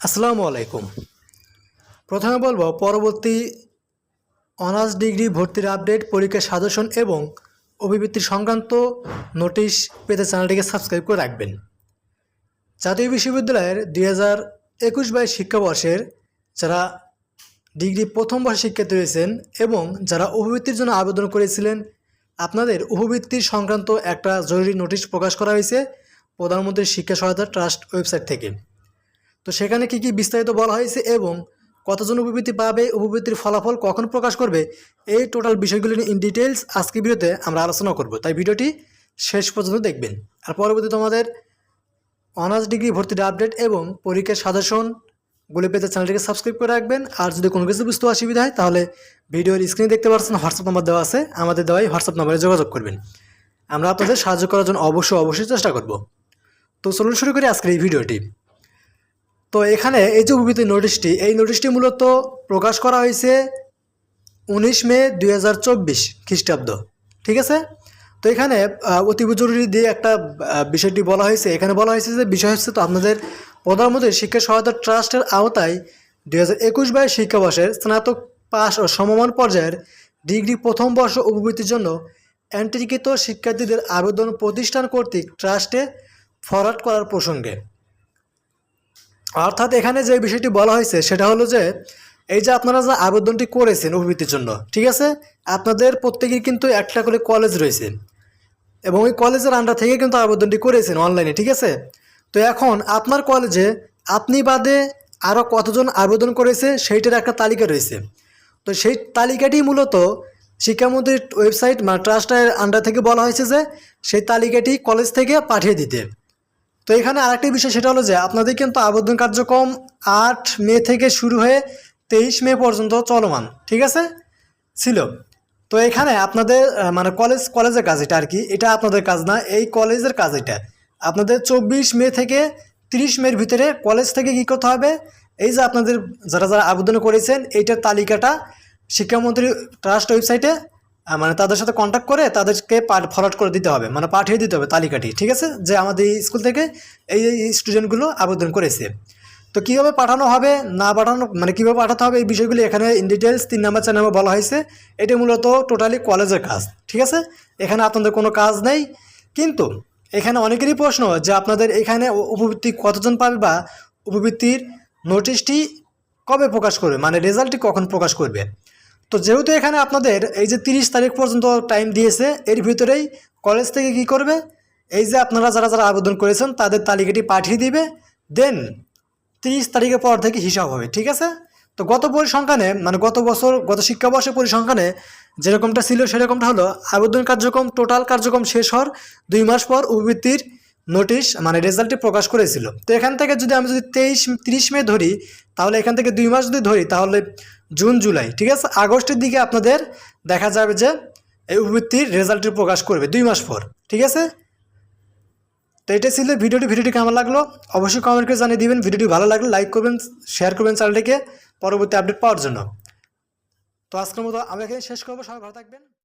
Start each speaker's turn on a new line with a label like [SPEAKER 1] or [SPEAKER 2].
[SPEAKER 1] আসসালামু আলাইকুম। প্রথমে বলব, পরবর্তী অনার্স ডিগ্রি ভর্তির আপডেট, পরীক্ষার সাজেশন এবং অভিবৃত্তি সংক্রান্ত নোটিশ পেতে চ্যানেলটিকে সাবস্ক্রাইব করে রাখবেন। জাতীয় বিশ্ববিদ্যালয়ের দুই হাজার একুশ বাইশ শিক্ষাবর্ষের যারা ডিগ্রি প্রথম বর্ষে শিক্ষার্থী রয়েছেন এবং যারা অভিবৃত্তির জন্য আবেদন করেছিলেন, আপনাদের উপবৃত্তির সংক্রান্ত একটা জরুরি নোটিশ প্রকাশ করা হয়েছে প্রধানমন্ত্রী শিক্ষা সহায়তা ট্রাস্ট ওয়েবসাইট থেকে। তো সেখানে কি কি বিস্তারিত বলা হয়েছে এবং কতজন উপবৃত্তি পাবে, উপবৃত্তির ফলাফল কখন প্রকাশ করবে, এই টোটাল বিষয়গুলি নিয়ে ইন ডিটেলস আজকে ভিডিওতে আমরা আলোচনা করব। তাই ভিডিওটি শেষ পর্যন্ত দেখবেন। আর পরবর্তী তোমাদের অনার্স ডিগ্রি ভর্তির আপডেট এবং পরীক্ষার সাজেশনগুলি পেতে চ্যানেলটিকে সাবস্ক্রাইব করে রাখবেন। আর যদি কোনো কিছু বুঝতে অসুবিধা হয়, তাহলে ভিডিওর স্ক্রিনে দেখতে পাচ্ছেন হোয়াটসঅ্যাপ নাম্বার দেওয়া আছে। আমাদের দেওয়াই হোয়াটসঅ্যাপ নাম্বারে যোগাযোগ করবেন। আমরা আপনাদের সাহায্য করার জন্য অবশ্যই অবশ্যই চেষ্টা করব। তো চলুন শুরু করি আজকের এই ভিডিওটি। তো এখানে এই যে উপবৃত্তি নোটিশটি এই নোটিশটি মূলত প্রকাশ করা হয়েছে উনিশ মে দুই হাজার চব্বিশ খ্রিস্টাব্দ, ঠিক আছে? তো এখানে অতীব জরুরি দিয়ে একটা বিষয়টি বলা হয়েছে। এখানে বলা হয়েছে যে বিষয় হচ্ছে তো আপনাদের প্রধানমন্ত্রী শিক্ষা সহায়তা ট্রাস্টের আওতায় দুই হাজার একুশ বাইশ শিক্ষাবর্ষের স্নাতক পাস ও সমমান পর্যায়ের ডিগ্রি প্রথম বর্ষ উপবৃত্তির জন্য অ্যান্টিকৃত শিক্ষার্থীদের আবেদন প্রতিষ্ঠান কর্তৃক ট্রাস্টে ফরওয়ার্ড করার প্রসঙ্গে। অর্থাৎ এখানে যে বিষয়টি বলা হয়েছে, সেটা হলো যে এই যে আপনারা যে আবেদনটি করেছেন অভিবৃত্তির জন্য, ঠিক আছে? আপনাদের প্রত্যেকের কিন্তু একটা করে কলেজ রয়েছে এবং ওই কলেজের আন্ডার থেকে কিন্তু আবেদনটি করেছেন অনলাইনে ঠিক আছে? তো এখন আপনার কলেজে আপনি বাদে আরও কতজন আবেদন করেছে সেইটার একটা তালিকা রয়েছে। তো সেই তালিকাটি মূলত শিক্ষামন্ত্রীর ওয়েবসাইট বা ট্রাস্টের আন্ডার থেকে বলা হয়েছে যে, সেই তালিকাটি কলেজ থেকে পাঠিয়ে দিতে। তো এখানে আরেকটি বিষয়, সেটা হলো যে আপনাদের কিন্তু আবেদন কার্যক্রম আট মে থেকে শুরু হয়ে তেইশ মে পর্যন্ত চলমান, ঠিক আছে? ছিল। তো এখানে আপনাদের মানে কলেজ, কলেজের কাজ এটা আর কি, এটা আপনাদের কাজ না, এই কলেজের কাজ এটা। আপনাদের চব্বিশ মে থেকে তিরিশ মের ভিতরে কলেজ থেকে কী করতে হবে? এই যে আপনাদের যারা যারা আবেদন করেছেন, এইটার তালিকাটা শিক্ষামন্ত্রী ট্রাস্ট ওয়েবসাইটে মানে তাদের সাথে কন্ট্যাক্ট করে তাদেরকে ফরওয়ার্ড করে দিতে হবে মানে পাঠিয়ে দিতে হবে তালিকাটি, ঠিক আছে? যে আমাদের স্কুল থেকে এই স্টুডেন্টগুলো আবেদন করেছে। তো কীভাবে পাঠানো হবে, না পাঠানো মানে কীভাবে পাঠাতে হবে এই বিষয়গুলি এখানে ইন ডিটেলস তিন নাম্বার, চার নাম্বার বলা হয়েছে। এটি মূলত টোটালি কলেজের কাজ, ঠিক আছে? এখানে আপনাদের কোনো কাজ নেই। কিন্তু এখানে অনেকেরই প্রশ্ন যে আপনাদের এখানে উপবৃত্তি কতজন পাবে বা উপবৃত্তির নোটিশটি কবে প্রকাশ করবে মানে রেজাল্টটি কখন প্রকাশ করবে? তো যেহেতু এখানে আপনাদের এই যে তিরিশ তারিখ পর্যন্ত টাইম দিয়েছে, এর ভিতরেই কলেজ থেকে কি করবে? এই যে আপনারা যারা যারা আবেদন করেছেন, তাদের তালিকাটি পাঠিয়ে দিবে। দেন তিরিশ তারিখের পর থেকে হিসাব হবে, ঠিক আছে? তো গত পরিসংখ্যানে মানে গত বছর, গত শিক্ষাবর্ষের পরিসংখ্যানে যেরকমটা ছিল সেরকমটা হলো, আবেদন কার্যক্রম টোটাল কার্যক্রম শেষ হওয়ার দুই মাস পর উপবৃত্তির নোটিশ মানে রেজাল্টটি প্রকাশ করেছিল। তো এখান থেকে যদি আমি যদি তেইশ, তিরিশ মে ধরি, তাহলে এখান থেকে দুই মাস যদি ধরি, তাহলে জুন, জুলাই, ঠিক আছে? আগস্টের দিকে আপনাদের দেখা যাবে যে এই উপবৃত্তির রেজাল্টটি প্রকাশ করবে দুই মাস পর, ঠিক আছে? তো এটা ছিল ভিডিওটি। ভিডিওটি কেমন লাগল? অবশ্যই কমেন্ট করে জানিয়ে দিবেন। ভিডিওটি ভালো লাগলে লাইক করবেন শেয়ার করবেন চ্যানেলটিকে পরবর্তী আপডেট পাওয়ার জন্য। তো আজকের মতো আমরা এখানে শেষ করব। সবাই ভালো থাকবেন।